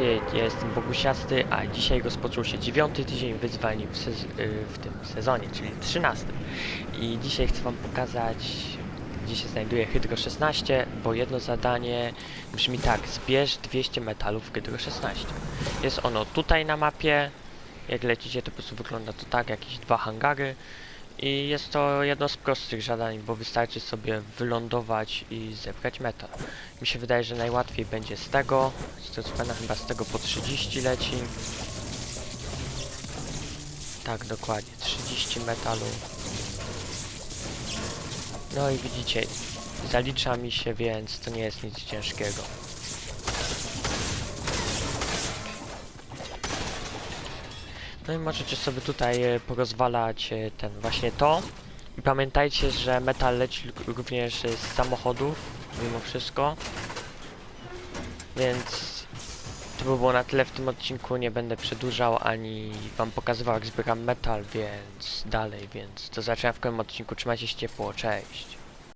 witajcie, jestem Bogusiasty, a dzisiaj rozpoczął się dziewiąty tydzień wyzwań w, sez- y, w tym sezonie, czyli trzynastym. I dzisiaj chcę wam pokazać, gdzie się znajduje Hydro 16, bo jedno zadanie brzmi tak, zbierz 200 metalów w Hydro 16. Jest ono tutaj na mapie, jak lecicie to po prostu wygląda to tak, jakieś dwa hangary. I jest to jedno z prostszych zadań, bo wystarczy sobie wylądować i zebrać metal. Mi się wydaje, że najłatwiej będzie z tego. Z pamiętam, chyba z tego po 30 leci. Tak, dokładnie. 30 metalu. No i widzicie, zalicza mi się, więc to nie jest nic ciężkiego. No i możecie sobie tutaj e, porozwalać e, ten właśnie to. I pamiętajcie, że metal leci również e, z samochodów, mimo wszystko. Więc to by było na tyle w tym odcinku. Nie będę przedłużał ani wam pokazywał jak zbieram metal, więc dalej, więc do zobaczenia w kolejnym odcinku. Trzymajcie się ciepło, cześć.